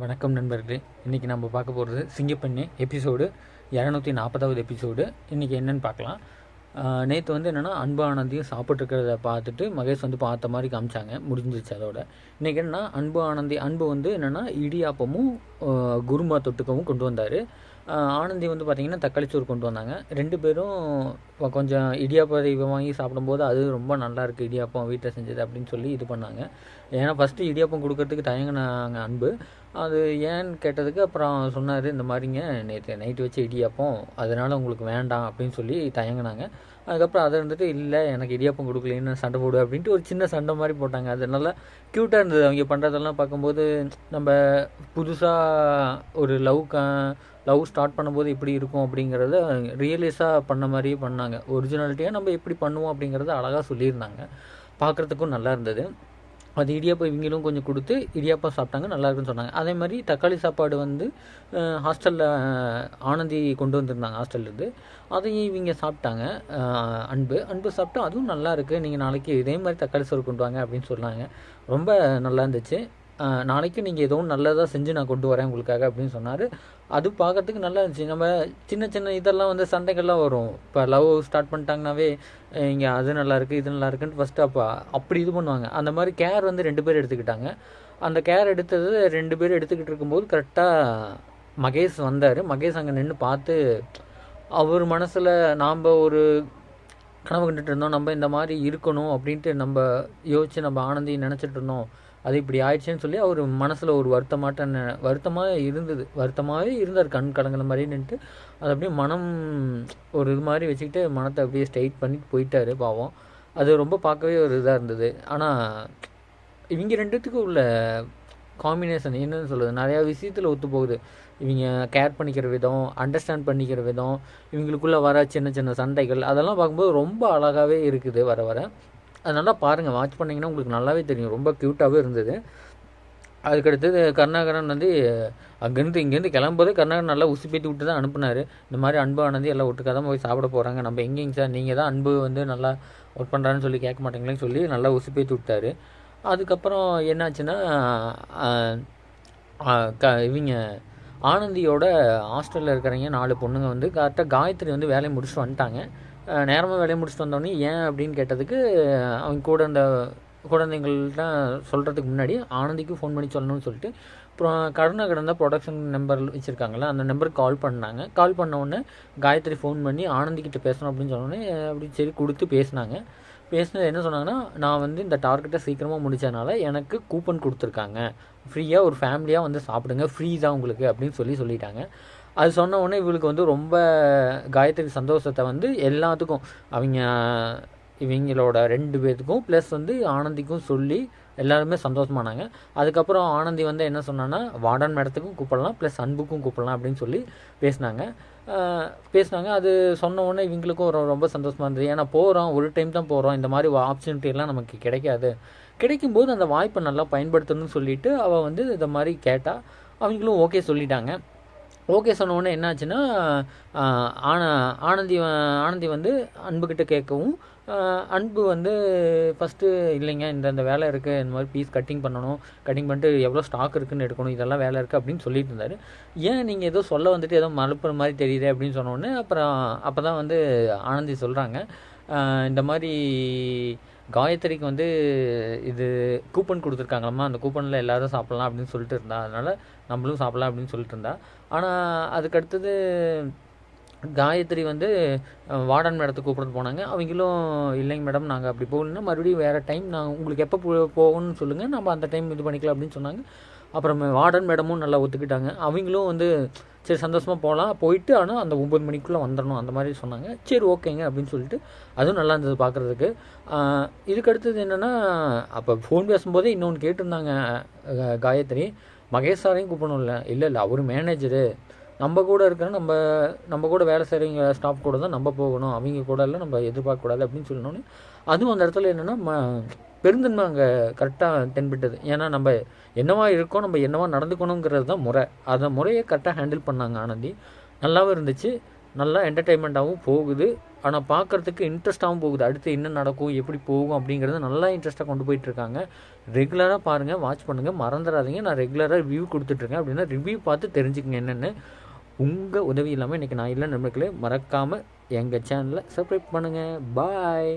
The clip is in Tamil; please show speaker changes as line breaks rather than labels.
வணக்கம் நண்பர்களே. இன்றைக்கி நம்ம பார்க்க போகிறது சிங்கப்பெண்ணே எபிசோடு இரநூத்தி நாற்பதாவது எபிசோடு இன்றைக்கி என்னென்னு பார்க்கலாம். நேற்று வந்து என்னென்னா அன்பு ஆனந்தியும் சாப்பிட்ருக்கிறத பார்த்துட்டு மகேஷ் வந்து பார்த்த மாதிரி காமிச்சாங்க. முடிஞ்சிருச்சு அதோட. இன்றைக்கி என்னென்னா அன்பு ஆனந்தி அன்பு வந்து என்னென்னா இடியாப்பமும் குருமா தொட்டுக்கவும் கொண்டு வந்தார். ஆனந்தி வந்து பார்த்திங்கன்னா தக்காளி சோறு கொண்டு வந்தாங்க. ரெண்டு பேரும் இப்போ கொஞ்சம் இடியாப்பம் இவன் வாங்கி சாப்பிடும்போது அது ரொம்ப நல்லா இருக்குது இடியாப்பம் வீட்டில் செஞ்சது அப்படின்னு சொல்லி இது பண்ணாங்க. ஏன்னா ஃபஸ்ட்டு இடியாப்பம் கொடுக்கறதுக்கு தயங்கினாங்க அன்பு. அது ஏன்னு கேட்டதுக்கு அப்புறம் சொன்னார் இந்த மாதிரிங்க நேற்று நைட்டு வச்ச இடியாப்பம் அதனால் உங்களுக்கு வேண்டாம் அப்படின்னு சொல்லி தயங்கினாங்க. அதுக்கப்புறம் அதை இருந்துட்டு இல்லை எனக்கு இடியாப்பம் கொடுக்கலன்னு சண்டை போடு அப்படின்ட்டு ஒரு சின்ன சண்டை மாதிரி போட்டாங்க. அது நல்லா க்யூட்டாக இருந்தது. அவங்க பண்ணுறதெல்லாம் பார்க்கும்போது நம்ம புதுசாக ஒரு லவ் லவ் ஸ்டார்ட் பண்ணும்போது எப்படி இருக்கும் அப்படிங்கிறத ரியலைஸாக பண்ண மாதிரியே பண்ணாங்க. ஒரிஜினாலிட்டியாக நம்ம எப்படி பண்ணுவோம் அப்படிங்கிறத அழகாக சொல்லியிருந்தாங்க. பார்க்குறதுக்கும் நல்லா இருந்தது. அது இடியாப்பம் இவங்களும் கொஞ்சம் கொடுத்து இடியாப்பம் சாப்பிட்டாங்க நல்லா இருக்குன்னு சொன்னாங்க. அதே மாதிரி தக்காளி சாப்பாடு வந்து ஹாஸ்டலில் ஆனந்தி கொண்டு வந்திருந்தாங்க ஹாஸ்டல்லேருந்து அதையும் இவங்க சாப்பிட்டாங்க. அன்பு. அன்பு சாப்பிட்டு அதுவும் நல்லா இருக்குது நீங்கள் நாளைக்கு இதே மாதிரி தக்காளி சோறு கொண்டு வாங்க அப்படின்னு சொன்னாங்க. ரொம்ப நல்லா இருந்துச்சு. நாளைக்கு நீங்கள் எதுவும் நல்லதாக செஞ்சு நான் கொண்டு வரேன் உங்களுக்காக அப்படின்னு சொன்னார். அது பார்க்கறதுக்கு நல்லா இருந்துச்சு. நம்ம சின்ன சின்ன இதெல்லாம் வந்து சண்டைகள்லாம் வரும். இப்போ லவ் ஸ்டார்ட் பண்ணிட்டாங்கனாவே இங்கே அது நல்லா இருக்குது இது நல்லா இருக்குன்னு ஃபஸ்ட்டு அப்போ அப்படி இது பண்ணுவாங்க. அந்த மாதிரி கேர் வந்து ரெண்டு பேர் எடுத்துக்கிட்டாங்க. அந்த கேர் எடுத்தது ரெண்டு பேர் எடுத்துக்கிட்டு இருக்கும்போது கரெக்டாக மகேஷ் வந்தார். மகேஷ் அங்கே நின்று பார்த்து அவர் மனசில் நாம் ஒரு கனவு கண்டுட்டு இருந்தோம். நம்ம இந்த மாதிரி இருக்கணும் அப்படின்ட்டு நம்ம யோசித்து நம்ம ஆனந்தி நினச்சிட்டு இருந்தோம். அது இப்படி ஆயிடுச்சுன்னு சொல்லி அவர் மனசில் ஒரு வருத்தமாட்ட வருத்தமாக இருந்தது. வருத்தமாகவே இருந்தார் கண் கலங்கின மாதிரி நின்றுட்டு அது அப்படியே மனம் ஒரு இது மாதிரி வச்சுக்கிட்டு மனத்தை அப்படியே ஸ்ட்ரைட் பண்ணிட்டு போயிட்டாரு பாவம். அது ரொம்ப பார்க்கவே ஒரு இதாக இருந்தது. ஆனால் இவங்க ரெண்டுத்துக்கும் உள்ள காம்பினேஷன் என்னன்னு சொல்லுது நிறையா விஷயத்தில் ஒத்து போகுது. இவங்க கேர் பண்ணிக்கிற விதம் அண்டர்ஸ்டாண்ட் பண்ணிக்கிற விதம் இவங்களுக்குள்ளே வர சின்ன சின்ன சண்டைகள் அதெல்லாம் பார்க்கும்போது ரொம்ப அழகாகவே இருக்குது வர வர. அது நல்லா பாருங்கள் வாட்ச் பண்ணிங்கன்னா உங்களுக்கு நல்லாவே தெரியும். ரொம்ப க்யூட்டாகவே இருந்தது. அதுக்கடுத்தது கருணாகரன் வந்து அங்கேருந்து இங்கேருந்து கிளம்பும்போது கருணாகரன் நல்லா உசுப்பேத்தி விட்டு தான் அனுப்புனார். இந்த மாதிரி அன்பு எல்லாம் ஒட்டுக்காக தான் போய் சாப்பிட போகிறாங்க நம்ம எங்கேங்க சார்? நீங்கள் தான் அன்பு வந்து நல்லா ஒர்க் பண்ணுறான்னு சொல்லி கேட்க மாட்டீங்களேன்னு சொல்லி நல்லா உசுப்பேத்தி விட்டாரு. அதுக்கப்புறம் என்னாச்சுன்னா க இவங்க ஆனந்தியோட ஹாஸ்டலில் இருக்கிறவங்க நாலு பொண்ணுங்க வந்து கரெக்டாக காயத்ரி வந்து வேலையை முடிச்சுட்டு வந்துட்டாங்க. நேரமாக வேலையை முடிச்சுட்டு வந்தோடனே ஏன் அப்படின்னு கேட்டதுக்கு அவங்க கூட அந்த குழந்தைங்கள்ட்ட சொல்கிறதுக்கு முன்னாடி ஆனந்திக்கு ஃபோன் பண்ணி சொல்லணும்னு சொல்லிட்டு அப்புறம் கடனை கடந்த ப்ரொடக்ஷன் நம்பர் வச்சுருக்காங்களா அந்த நம்பருக்கு கால் பண்ணாங்க. கால் பண்ண உடனே காயத்ரி ஃபோன் பண்ணி ஆனந்திக்கிட்ட பேசணும் அப்படின்னு சொன்னோடனே அப்படி சரி கொடுத்து பேசினாங்க. பேசினது என்ன சொன்னாங்கன்னா நான் வந்து இந்த டார்கெட்டை சீக்கிரமாக முடித்ததுனால எனக்கு கூப்பன் கொடுத்துருக்காங்க. ஃப்ரீயாக ஒரு ஃபேமிலியாக வந்து சாப்பிடுங்க. ஃப்ரீ தான் உங்களுக்கு அப்படின்னு சொல்லி சொல்லிட்டாங்க. அது சொன்ன உடனே இவளுக்கு வந்து ரொம்ப காயத்ரி சந்தோஷத்தை வந்து எல்லாத்துக்கும் அவங்க இவங்களோட ரெண்டு பேர்த்துக்கும் ப்ளஸ் வந்து ஆனந்திக்கும் சொல்லி எல்லாருமே சந்தோஷமானாங்க. அதுக்கப்புறம் ஆனந்தி வந்து என்ன சொன்னான்னா வார்டன் மேடத்துக்கும் கூப்பிடலாம் ப்ளஸ் அன்புக்கும் கூப்பிடலாம் அப்படின்னு சொல்லி பேசினாங்க. பேசினாங்க. அது சொன்ன உடனே இவங்களுக்கும் ரொ- ரொம்ப சந்தோஷமாக இருந்தது. ஏன்னா போகிறோம் ஒரு டைம் தான் போகிறோம் இந்த மாதிரி ஆப்பர்ச்சுனிட்டியெல்லாம் நமக்கு கிடைக்காது. கிடைக்கும்போது அந்த வாய்ப்பை நல்லா பயன்படுத்தணும்னு சொல்லிட்டு அவள் வந்து இந்த மாதிரி கேட்டால் அவங்களும் ஓகே சொல்லிட்டாங்க. ஓகே சொன்னோடனே என்னாச்சுன்னா ஆன ஆனந்தி ஆனந்தி வந்து அன்புக்கிட்ட கேட்கவும் அன்பு வந்து ஃபஸ்ட்டு இல்லைங்க இந்த இந்த வேலை இருக்குது இந்த மாதிரி பீஸ் கட்டிங் பண்ணணும் கட்டிங் பண்ணிட்டு எவ்வளோ ஸ்டாக் இருக்குதுன்னு எடுக்கணும் இதெல்லாம் வேலை இருக்குது அப்படின்னு சொல்லிட்டு இருந்தார். ஏன் நீங்கள் ஏதோ சொல்ல வந்துட்டு ஏதோ மறுப்புற மாதிரி தெரியுது அப்படின்னு சொன்னோடனே அப்புறம் அப்போ தான் வந்து ஆனந்தி சொல்கிறாங்க இந்த மாதிரி காயத்ரிக்கு வந்து இது கூப்பன் கொடுத்துருக்காங்களாம்மா. அந்த கூப்பனில் எல்லோரும் சாப்பிட்லாம் அப்படின்னு சொல்லிட்டு இருந்தா. அதனால் நம்மளும் சாப்பிட்லாம் அப்படின்னு சொல்லிட்டு இருந்தா. ஆனால் அதுக்கடுத்தது காயத்ரி வந்து வார்டன் மேடத்தை கூப்பிட்டு போனாங்க. அவங்களும் இல்லைங்க மேடம் நாங்கள் அப்படி போகலன்னா மறுபடியும் வேறு டைம் நான் உங்களுக்கு எப்போ போகணும்னு சொல்லுங்கள் நம்ம அந்த டைம் இது பண்ணிக்கலாம் அப்படின்னு சொன்னாங்க. அப்புறம் வார்டன் மேடமும் நல்லா ஒத்துக்கிட்டாங்க. அவங்களும் வந்து சரி சந்தோஷமாக போகலாம் போயிட்டு ஆனால் அந்த ஒம்பது மணிக்குள்ளே வந்துடணும் அந்த மாதிரி சொன்னாங்க. சரி ஓகேங்க அப்படின்னு சொல்லிட்டு அதுவும் நல்லா இருந்தது பார்க்குறதுக்கு இதுக்கு அடுத்தது என்னென்னா அப்போ ஃபோன் பேசும்போதே இன்னொன்று கேட்டிருந்தாங்க காயத்ரி. மகேஷ் சாரையும் கூப்பிடணும்ல. இல்லை இல்லை அவர் மேனேஜரு நம்ம கூட இருக்கிற நம்ம நம்ம கூட வேலை செய்கிறவங்க ஸ்டாஃப் கூட தான் நம்ம போகணும். அவங்க கூட எல்லாம் நம்ம எதிர்பார்க்கக்கூடாது அப்படின்னு சொல்லணும்னு. அதுவும் அந்த இடத்துல என்னென்னா ம பெருந்தன்மை அங்கே கரெக்டாக தென்பட்டது. ஏன்னா நம்ம என்னவா இருக்கோம் நம்ம என்னவா நடந்துக்கணுங்கிறது தான் முறை. அந்த முறையை கரெக்டாக ஹேண்டில் பண்ணாங்க ஆனந்தி. நல்லாவும் இருந்துச்சு. நல்லா என்டர்டெயின்மெண்ட்டாகவும் போகுது. ஆனால் பார்க்குறதுக்கு இன்ட்ரெஸ்ட்டாகவும் போகுது. அடுத்து என்ன நடக்கும் எப்படி போகும் அப்படிங்கிறது நல்லா இன்ட்ரெஸ்ட்டாக கொண்டு போயிட்டுருக்காங்க. ரெகுலராக பாருங்கள் வாட்ச் பண்ணுங்கள் மறந்துடாதீங்க நான் ரெகுலராக ரிவ்யூ கொடுத்துட்ருக்கேன் அப்படின்னா ரிவ்யூ பார்த்து தெரிஞ்சுக்கங்க என்னென்னு. உங்கள் உதவி இல்லாமல் இன்றைக்கி நான் இல்லை நண்பர்களே மறக்காமல் எங்கள் சேனலை சப்ஸ்கிரைப் பண்ணுங்கள் பாய்